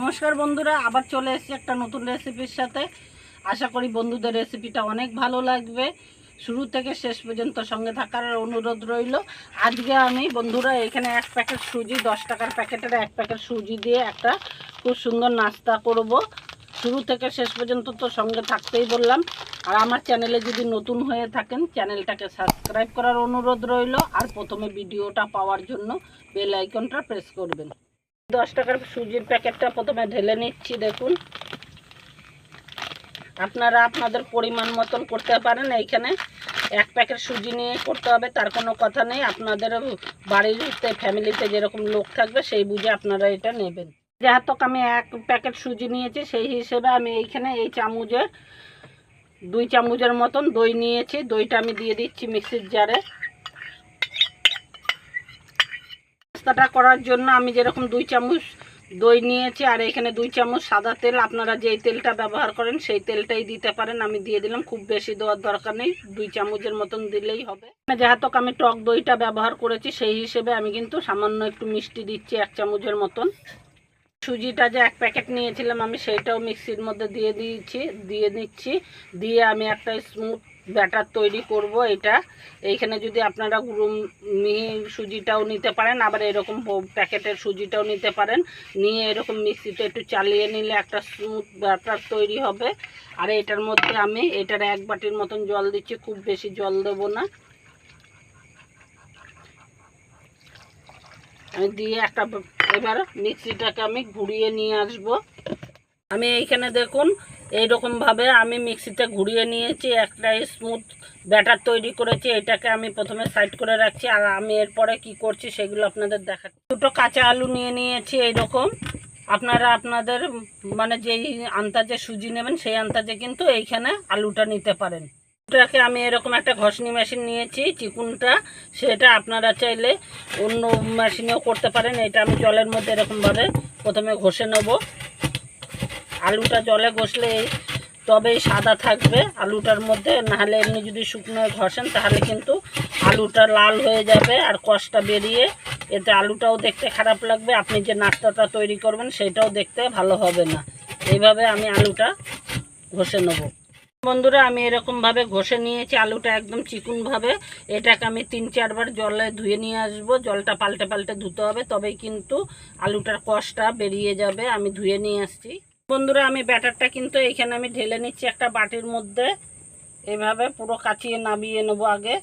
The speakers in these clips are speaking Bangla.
নমস্কার বন্ধুরা, আবার চলে এসেছি একটা নতুন রেসিপির সাথে। আশা করি বন্ধুদের রেসিপিটা অনেক ভালো লাগবে। শুরু থেকে শেষ পর্যন্ত সঙ্গে থাকার অনুরোধ রইল। আজকে আমি বন্ধুরা, এখানে এক প্যাকেট সুজি, দশ টাকার প্যাকেটের এক প্যাকেট সুজি দিয়ে একটা খুব সুন্দর নাস্তা করব। শুরু থেকে শেষ পর্যন্ত তো সঙ্গে থাকতেই বললাম। আর আমার চ্যানেলে যদি নতুন হয়ে থাকেন, চ্যানেলটাকে সাবস্ক্রাইব করার অনুরোধ রইল। আর প্রথমে ভিডিওটা পাওয়ার জন্য বেল আইকনটা প্রেস করবেন। দশ টাকার সুজির প্যাকেটটা প্রথমে ঢেলে নিচ্ছি, দেখুন। আপনারা আপনাদের পরিমাণ মতন করতে পারেন এইখানে। এক প্যাকেট সুজি নিয়ে করতে হবে, তার কোনো কথা নেই। আপনাদের বাড়িতে, ফ্যামিলিতে যেরকম লোক থাকবে, সেই বুঝে আপনারা এটা নেবেন। যেহেতু আমি এক প্যাকেট সুজি নিয়েছি, সেই হিসেবে আমি এইখানে এই চামচের দুই চামচের মতন দই নিয়েছি। দইটা আমি দিয়ে দিচ্ছি মিক্সির জারে। নাস্তাটা করার জন্য আমি যেরকম দুই চামচ দই নিয়েছি, আর এখানে দুই চামচ সাদা তেল। আপনারা যেই তেলটা ব্যবহার করেন সেই তেলটাই দিতে পারেন। আমি দিয়ে দিলাম, খুব বেশি দেওয়ার দরকার নেই। দুই চামচের মতন দিলেই হবে। যেহেতু আমি টক দইটা ব্যবহার করেছি, সেই হিসেবে আমি কিন্তু সামান্য একটু মিষ্টি দিচ্ছি, এক চামচের মতন। সুজিটা যে এক প্যাকেট নিয়েছিলাম আমি, সেইটাও মিক্সির মধ্যে দিয়ে দিয়েছি, দিয়ে নিচ্ছি। দিয়ে আমি একটা স্মুথ ব্যাটার তৈরি করব এটা। এইখানে যদি আপনারা গুঁড়ো মিহি সুজিটাও নিতে পারেন, আবার এরকম প্যাকেটের সুজিটাও নিতে পারেন। নিয়ে এরকম মিক্সিতে একটু চালিয়ে নিলে একটা স্মুথ ব্যাটার তৈরি হবে। আর এটার মধ্যে আমি, এটার এক বাটির মতন জল দিচ্ছি, খুব বেশি জল দেবো না। আমি দিয়ে একটা এবার মিক্সিটাকে আমি ঘুরিয়ে নিয়ে আসব। আমি এইখানে দেখুন এইরকমভাবে আমি মিক্সিতে ঘুরিয়ে নিয়েছি, একটা স্মুথ ব্যাটার তৈরি করেছি, এটাকে আমি প্রথমে সাইড করে রাখছি, আর আমি এরপরে কি করছি সেগুলো আপনাদের দেখাচ্ছি। দুটো কাঁচা আলু নিয়ে নিয়েছি এইরকম। আপনারা আপনাদের মানে যেই আন্তাজে সুজি নেবেন সেই আন্তাজে কিন্তু এইখানে আলুটা নিতে পারেন। এটাকে আমি এরকম একটা ঘষনি মেশিন নিয়েছি, চিকুনটা, সেটা আপনারা চাইলে অন্য মেশিনেও করতে পারেন, এটা আমি জলের মধ্যে এরকমভাবে প্রথমে ঘষে নেব। আলুটা জলে ঘষলে তবেই সাদা থাকবে। আলুটার মধ্যে নাহলে এমনি যদি শুকনো ঘষেন তাহলে কিন্তু আলুটা লাল হয়ে যাবে আর কষটা বেরিয়ে এতে আলুটাও দেখতে খারাপ লাগবে। আপনি যে নাস্তাটা তৈরি করবেন সেটাও দেখতে ভালো হবে না। এইভাবে আমি আলুটা ঘষে নেব। বন্ধুরা, আমি এরকমভাবে ঘষে নিয়েছি আলুটা একদম চিকুনভাবে। এটাকে আমি তিন চারবার জলে ধুয়ে নিয়ে আসব। জলটা পাল্টে পাল্টে ধুতে হবে, তবেই কিন্তু আলুটার কষটা বেরিয়ে যাবে। আমি ধুয়ে নিয়ে আসছি। বন্ধুরা, আমি ব্যাটারটা কিন্তু এখানে আমি ঢেলে নিচ্ছি একটা বাটির মধ্যে। এভাবে পুরো কাচিয়ে নামিয়ে নেব আগে।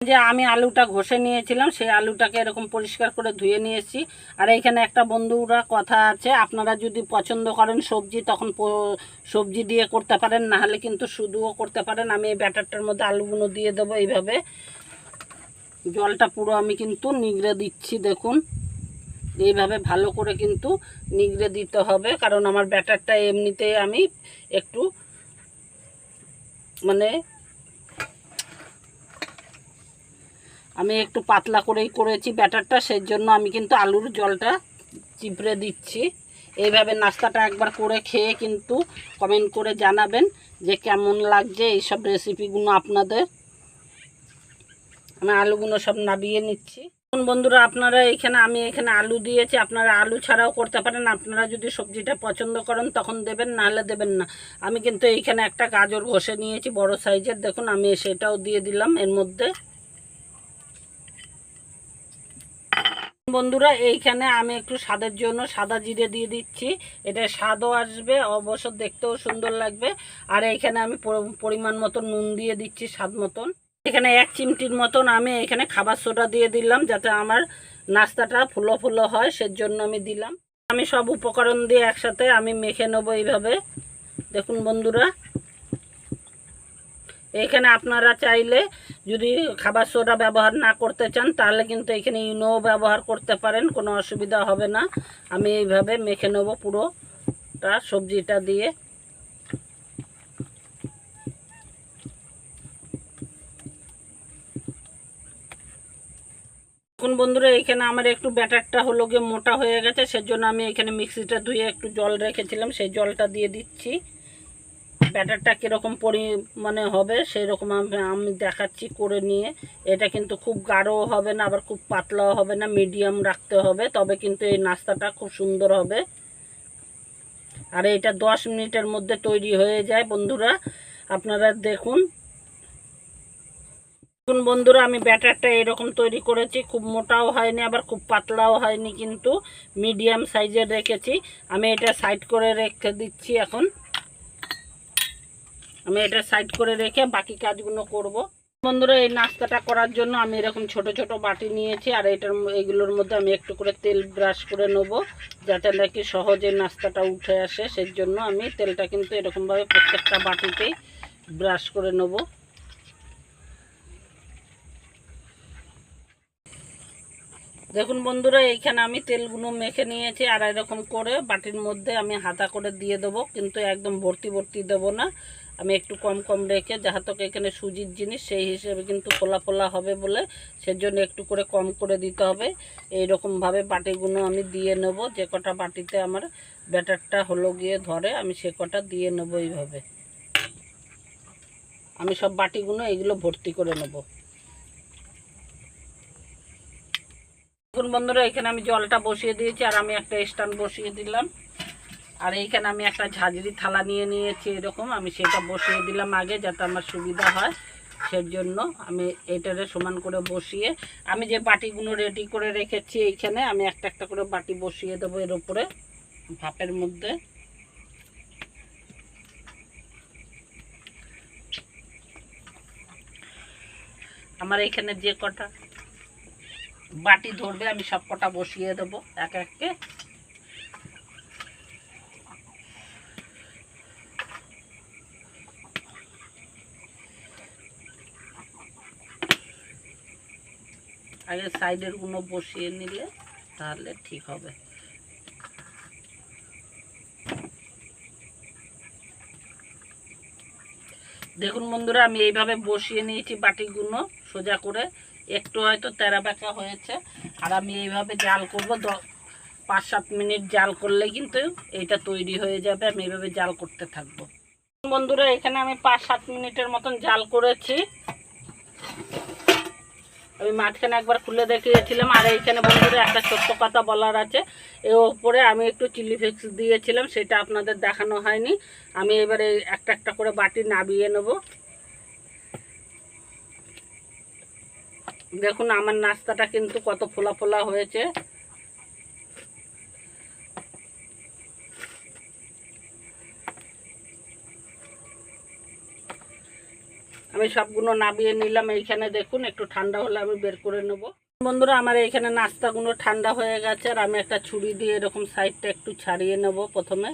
যে আমি আলুটা ঘষে নিয়েছিলাম, সেই আলুটাকে এরকম পরিষ্কার করে ধুয়ে নিয়েছি। আর এইখানে একটা বন্ধুরা কথা আছে, আপনারা যদি পছন্দ করেন সবজি, তখন সবজি দিয়ে করতে পারেন, নাহলে কিন্তু শুধুও করতে পারেন। আমি এই ব্যাটারটার মধ্যে আলুগুলো দিয়ে দেবো এইভাবে। জলটা পুরো আমি কিন্তু নিগড়ে দিচ্ছি, দেখুন। এইভাবে ভালো করে কিন্তু নিগড়ে দিতে হবে, কারণ আমার ব্যাটারটা এমনিতে আমি একটু মানে আমি একটু পাতলা করেই করেছি ব্যাটারটা সেই জন্য আমি কিন্তু আলুর জলটা চিপড়ে দিচ্ছি। এইভাবে নাস্তাটা একবার করে খেয়ে কিন্তু কমেন্ট করে জানাবেন যে কেমন লাগছে এইসব রেসিপিগুলো আপনাদের। আমি আলুগুলো সব নাবিয়ে নিচ্ছি। বন্ধুরা, আপনারা এখানে, আমি এখানে আলু দিয়েছি। আপনারা আলু ছাড়াও করতে পারেন। আপনারা যদি সবজিটা পছন্দ করেন, তখন দেবেন, নাহলে দেবেন না। আমি কিন্তু এইখানে একটা গাজর ঘষে নিয়েছি, বড় সাইজের। দেখুন, আমি সেটাও দিয়ে দিলাম এর মধ্যে। বন্ধুরা, এইখানে আমি একটু স্বাদের জন্য সাদা জিরে দিয়ে দিচ্ছি। এটা স্বাদও আসবে, অবশ্য দেখতেও সুন্দর লাগবে। আর এইখানে আমি পরিমাণ মতো নুন দিয়ে দিচ্ছি, স্বাদ মতন। এখানে এক চিমটির মতন আমি এখানে খাবার সোডা দিয়ে দিলাম যাতে আমার নাস্তাটা ফুলো ফুলো হয়, সেজন্য আমি দিলাম। আমি সব উপকরণ দিয়ে একসাথে আমি মেখে নেব এইভাবে। দেখুন বন্ধুরা, এখানে আপনারা চাইলে যদি খাবার সোডা ব্যবহার না করতে চান, তাহলে কিন্তু এখানে ইনো ব্যবহার করতে পারেন, কোনো অসুবিধা হবে না। আমি এইভাবে মেখে নেব পুরোটা সবজিটা দিয়ে। এখন বন্ধুরা, এখানে আমার একটু ব্যাটারটা হলো গিয়ে মোটা হয়ে গেছে, সেজন্য আমি এখানে মিক্সিটা ধুয়ে একটু জল রেখেছিলাম, সেই জলটা দিয়ে দিচ্ছি। ব্যাটারটা কীরকম পরিমাণে হবে সেই রকম আমি দেখাচ্ছি করে নিয়ে। এটা কিন্তু খুব গাঢ়ও হবে না, আবার খুব পাতলাও হবে না, মিডিয়াম রাখতে হবে, তবে কিন্তু এই নাস্তাটা খুব সুন্দর হবে। আর এটা দশ মিনিটের মধ্যে তৈরি হয়ে যায় বন্ধুরা, আপনারা দেখুন। দেখুন বন্ধুরা, আমি ব্যাটারটা এরকম তৈরি করেছি। খুব মোটাও হয়নি, আবার খুব পাতলাও হয়নি কিন্তু মিডিয়াম সাইজের রেখেছি। আমি এটা সাইড করে রেখে দিচ্ছি এখন। আমি এটা সাইড করে রেখে বাকি কাজগুলো করব। বন্ধুরা, এই নাস্তাটা করার জন্য আমি এরকম ছোট ছোট বাটি নিয়েছি, আর এটার এগুলোর মধ্যে আমি একটু করে তেল ব্রাশ করে নেব, যাতে নাকি সহজে নাস্তাটা উঠে আসে। সেই জন্য আমি তেলটা কিন্তু এরকমভাবে প্রত্যেকটা বাটিতেই ব্রাশ করে নেব। দেখুন বন্ধুরা, এইখানে আমি তেলগুলো মেখে নিয়েছি আর এরকম করে বাটির মধ্যে আমি হাতা করে দিয়ে দেবো, কিন্তু একদম ভর্তি ভর্তি দেবো না। আমি একটু কম কম রেখে যাহাতক এখানে সুজির জিনিস, সেই হিসেবে কিন্তু ফোলা ফোলা হবে বলে সেজন্য একটু করে কম করে দিতে হবে। এই রকমভাবে বাটিগুলো আমি দিয়ে নেব, যে কটা বাটিতে আমার ব্যাটারটা হলো গিয়ে ধরে, আমি সে কটা দিয়ে নেব এইভাবে। আমি সব বাটিগুলো এগুলো ভর্তি করে নেব। দেখুন বন্ধুরা এখানে আমি জলটা বসিয়ে দিয়েছি আর আমি একটা স্ট্যান্ড বসিয়ে দিলাম। আর এইখানে আমি একটা ঝাঁঝরি থালা নিয়ে নিয়েছি এরকম। আমি সেটা বসিয়ে দিলাম আগে যাতে আমার সুবিধা হয় সেই জন্য আমি এটারে সমান করে বসিয়ে আমি যে বাটিগুলো রেডি করে রেখেছি এইখানে আমি একটা একটা করে বাটি বসিয়ে দেবো এর উপরে ভাপের মধ্যে। আমার এখানে যে কটা বাটি ধরবে, আমি সব কটা বসিয়ে দেবো এক এককে। আগে সাইডেরগুলো বসিয়ে নিলে তাহলে ঠিক হবে। দেখুন বন্ধুরা, আমি এইভাবে বসিয়ে নিয়েছি বাটিগুলো সোজা করে। একটু হয়তো তেরা বেঁকা হয়েছে। আর আমি এইভাবে জাল করব পাঁচ, সাত মিনিট জাল করলে কিন্তু এইটা তৈরি হয়ে যাবে, আমি এইভাবে জাল করতে থাকব। বন্ধুরা, এখানে আমি পাঁচ, সাত মিনিটের মতন জাল করেছি। আমি মাঝখানে একবার খুলে দেখিয়েছিলাম, আর এইখানে বন্ধুরা একটা ছোট্ট কথা বলার আছে। এর ওপরে আমি একটু চিলি ফ্লেক্স দিয়েছিলাম, সেটা আপনাদের দেখানো হয়নি। আমি এবারে একটা একটা করে বাটি নাবিয়ে নেব। দেখুন, আমার নাস্তাটা কিন্তু কত ফোলা ফোলা হয়েছে। আমি সবগুলো নামিয়ে নিলাম এইখানে, দেখুন, একটু ঠান্ডা হলে আমি বের করে নেব। বন্ধুরা, আমার এইখানে নাস্তাগুলো ঠান্ডা হয়ে গেছে, আর আমি একটা ছুরি দিয়ে এরকম সাইডটা একটু ছাড়িয়ে নেব প্রথমে।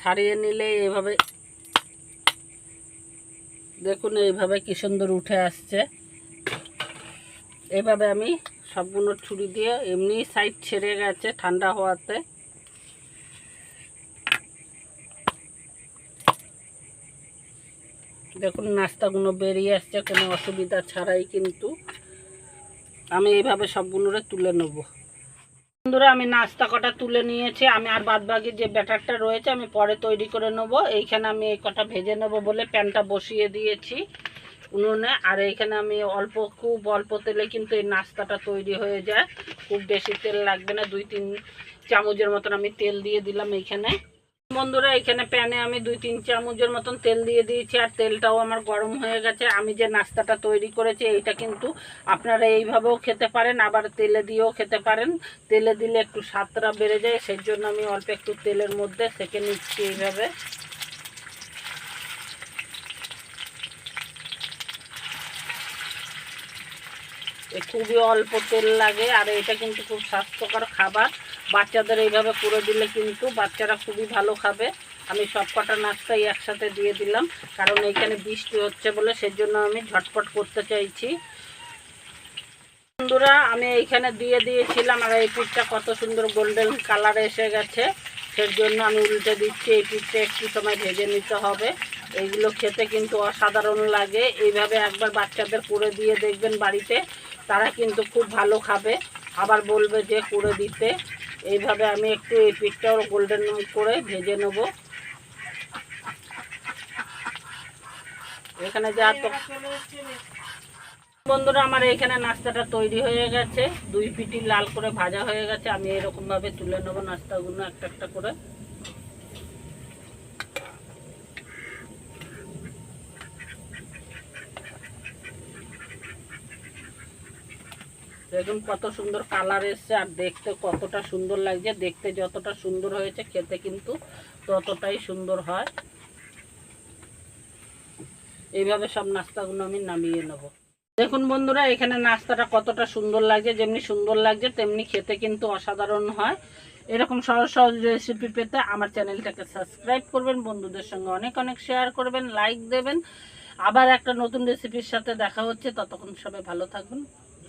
ছাড়িয়ে নিলে এভাবে দেখুন এইভাবে কি সুন্দর উঠে আসছে। এইভাবে আমি সবগুলো ছুরি দিয়ে এমনি সাইড ছেড়ে গেছে ঠান্ডা হওয়াতে। দেখুন নাস্তাগুলো বেরিয়ে আসছে, কোনো অসুবিধা ছাড়াই কিন্তু আমি এইভাবে সবগুলোরে তুলে নেব। বন্ধুরা আমি নাস্তা কটা তুলে নিয়েছি, আমি আর বাদ বাকি যে ব্যাটারটা রয়েছে আমি পরে তৈরি করে নেব। এইখানে আমি এই কটা ভেজে নেব বলে প্যানটা বসিয়ে দিয়েছি উনুনে। আর এইখানে আমি অল্প, খুব অল্প তেলে কিন্তু এই নাস্তাটা তৈরি হয়ে যায়। খুব বেশি তেল লাগবে না, দুই তিন চামচের মতন আমি তেল দিয়ে দিলাম এইখানে। বন্ধুরা, এখানে প্যানে আমি দুই তিন চামচের মতন তেল দিয়ে দিয়েছি, আর তেলটাও আমার গরম হয়ে গেছে। আমি যে নাস্তাটা তৈরি করেছি, এইটা কিন্তু আপনারা এইভাবেও খেতে পারেন, আবার তেলে দিয়েও খেতে পারেন। তেলে দিলে একটু স্বাদটা বেড়ে যায় সেই জন্য আমি অল্প একটু তেলের মধ্যে সেকে নিচ্ছি এইভাবে। খুবই অল্প তেল লাগে, আর এটা কিন্তু খুব স্বাস্থ্যকর খাবার। বাচ্চাদের এইভাবে করে দিলে কিন্তু বাচ্চারা খুবই ভালো খাবে। আমি সব কটা নাস্তাই একসাথে দিয়ে দিলাম। কারণ এইখানে বৃষ্টি হচ্ছে বলে সেজন্য আমি ঝটপট করতে চাইছি। বন্ধুরা, আমি এইখানে দিয়ে দিয়েছিলাম আর এই পিঠটা কত সুন্দর গোল্ডেন কালার এসে গেছে। সেই জন্য আমি উল্টে দিচ্ছি, এই পিঠটা একটু সময় ভেজে নিতে হবে। এইগুলো খেতে কিন্তু অসাধারণ লাগে। এইভাবে একবার বাচ্চাদের করে দিয়ে দেখবেন বাড়িতে, তারা কিন্তু খুব ভালো খাবে। আবার বলবে যে করে দিতে। এইভাবে আমি একটু এই পিঠটাও গোল্ডেন করে ভেজে নেব। এখানে যা তো বন্ধুরা, আমার এখানে নাস্তাটা তৈরি হয়ে গেছে। দুই পিটি লাল করে ভাজা হয়ে গেছে। আমি এরকমভাবে তুলে নেব নাস্তাগুলো একটা একটা করে। দেখুন কত সুন্দর কালার এসছে আর দেখতে কতটা সুন্দর লাগছে। দেখতে যতটা সুন্দর হয়েছে, খেতে কিন্তু ততটাই সুন্দর হয়। এইভাবে সব নাস্তাগুলো আমি নামিয়ে নেব। দেখুন বন্ধুরা, এখানে নাস্তাটা কতটা সুন্দর লাগছে, যেমনি সুন্দর লাগছে, তেমনি খেতে কিন্তু অসাধারণ হয়। এরকম সহজ সহজ রেসিপি পেতে আমার চ্যানেলটাকে সাবস্ক্রাইব করবেন, বন্ধুদের সঙ্গে অনেক অনেক শেয়ার করবেন লাইক দেবেন। আবার একটা নতুন রেসিপির সাথে দেখা হচ্ছে, ততক্ষণ সবাই ভালো থাকবেন।